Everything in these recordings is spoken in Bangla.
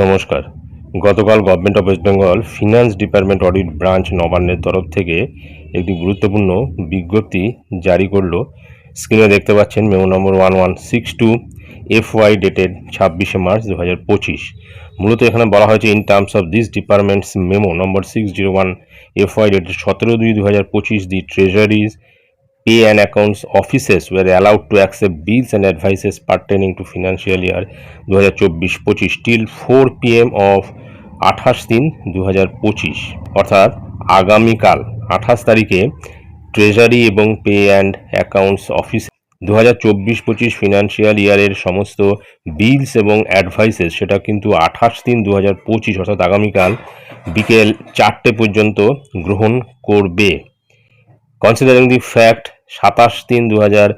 নমস্কার। গতকাল government of West Bengal finance department audit branch নবান্নের তরফ থেকে একটি গুরুত্বপূর্ণ বিজ্ঞপ্তি জারি করল। স্ক্রিনে দেখতে পাচ্ছেন memo number one one six two F Y dated ছাব্বিশে মার্চ দু হাজার পঁচিশ। মূলত এখানে বলা হয়েছে in terms of this departments memo number six zero one F Y dated সতেরো দুই দু হাজার পঁচিশ the treasuries pay and accounts offices were allowed to accept bills and advices pertaining to financial year 2024-25 till 4 pm of আঠাশ তিন দু হাজার পঁচিশ। অর্থাৎ আগামীকাল আঠাশ তারিখে ট্রেজারি এবং পে অ্যান্ড অ্যাকাউন্টস অফিস দু হাজার চব্বিশ পঁচিশ ফিনান্সিয়াল ইয়ারের সমস্ত বিলস এবং অ্যাডভাইসেস সেটা কিন্তু আঠাশ তিন দু হাজার পঁচিশ, অর্থাৎ আগামীকাল বিকেল চারটে পর্যন্ত গ্রহণ করবে। Considering দি ফ্যাক্ট সাতাশ তিন দু হাজার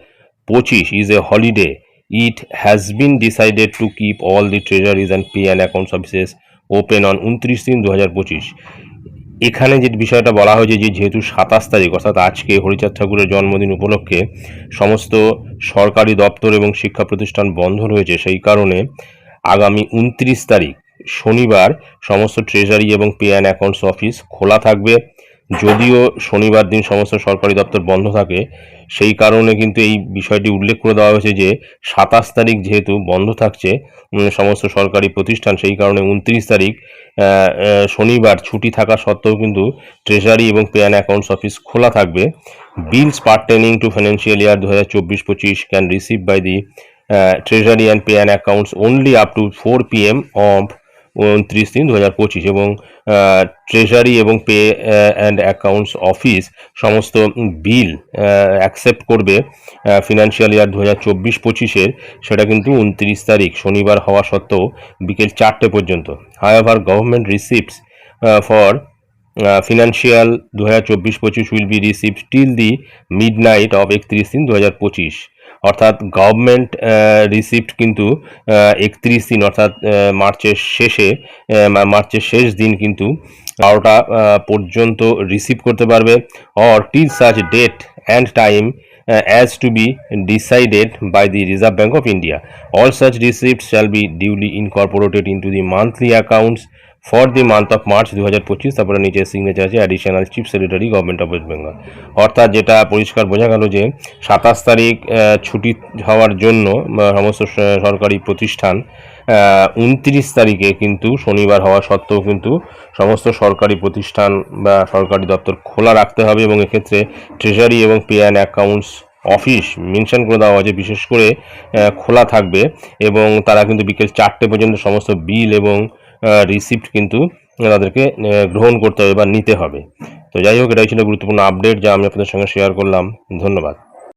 পঁচিশ is a holiday it has been decided to keep all the treasuries and pay and accounts offices open on উনত্রিশ তিন দু হাজার পঁচিশ। এখানে যে বিষয়টা বলা হয়েছে যে যেহেতু সাতাশ তারিখ, অর্থাৎ আজকে হরিচাঁদ ঠাকুরের জন্মদিন উপলক্ষে সমস্ত সরকারি দপ্তর এবং শিক্ষা প্রতিষ্ঠান বন্ধ রয়েছে, সেই কারণে আগামী উনত্রিশ তারিখ শনিবার সমস্ত ট্রেজারি এবং পে অ্যান্ড অ্যাকাউন্টস অফিস খোলা থাকবে। যদিও শনিবার দিন সমস্ত সরকারি দপ্তর বন্ধ থাকে, সেই কারণে কিন্তু এই বিষয়টি উল্লেখ করে দেওয়া হয়েছে যে সাতাশ তারিখ যেহেতু বন্ধ থাকছে সমস্ত সরকারি প্রতিষ্ঠান, সেই কারণে উনত্রিশ তারিখ শনিবার ছুটি থাকা সত্ত্বেও কিন্তু ট্রেজারি এবং পে অ্যান্ড অ্যাকাউন্টস অফিস খোলা থাকবে। Bills pertaining to financial year দু হাজার চব্বিশ পঁচিশ can receive by the treasury and pay and accounts only up to four P M of উনত্রিশ তিন, দু হাজার পঁচিশ এবং ট্রেজারি এবং পে অ্যান্ড অ্যাকাউন্টস অফিস সমস্ত বিল অ্যাকসেপ্ট করবে ফিনান্সিয়াল ইয়ার দু হাজার চব্বিশ পঁচিশের সেটা কিন্তু উনত্রিশ তারিখ, শনিবার হওয়া সত্ত্বেও বিকেল চারটে পর্যন্ত। However government receipts for financial দু হাজার চব্বিশ পঁচিশ will be receive till the midnight of একত্রিশ তিন, দু হাজার পঁচিশ। অর্থাৎ গভর্নমেন্ট রিসিপ্ট কিন্তু একত্রিশ দিন, অর্থাৎ মার্চের শেষে মার্চের শেষ দিন কিন্তু বারোটা পর্যন্ত রিসিভ করতে পারবে or till such date and time as to be decided by the Reserve Bank of India all such receipt shall be duly incorporated into the monthly accounts for the month of March দু হাজার পঁচিশ তারপরে নিচে সিগনেচার আছে additional chief secretary government of West Bengal অর্থাৎ যেটা পরিষ্কার বোঝা গেল যে, সাতাশ তারিখ ছুটি হওয়ার জন্য সমস্ত সরকারি প্রতিষ্ঠান উনত্রিশ তারিখে কিন্তু শনিবার হওয়া সত্ত্বেও কিন্তু সমস্ত সরকারি প্রতিষ্ঠান বা সরকারি দপ্তর খোলা রাখতে হবে এবং এক্ষেত্রে ট্রেজারি এবং pay and accounts office mention করে দেওয়া হয়েছে, বিশেষ করে খোলা থাকবে এবং তারা কিন্তু বিকেল চারটে পর্যন্ত সমস্ত বিল এবং রিসিপ্ট কিন্তু তাদেরকে গ্রহণ করতে হবে বা নিতে হবে। তো যাই হোক, এটাই ছিল গুরুত্বপূর্ণ আপডেট যা আমি আপনাদের সঙ্গে শেয়ার করলাম। ধন্যবাদ।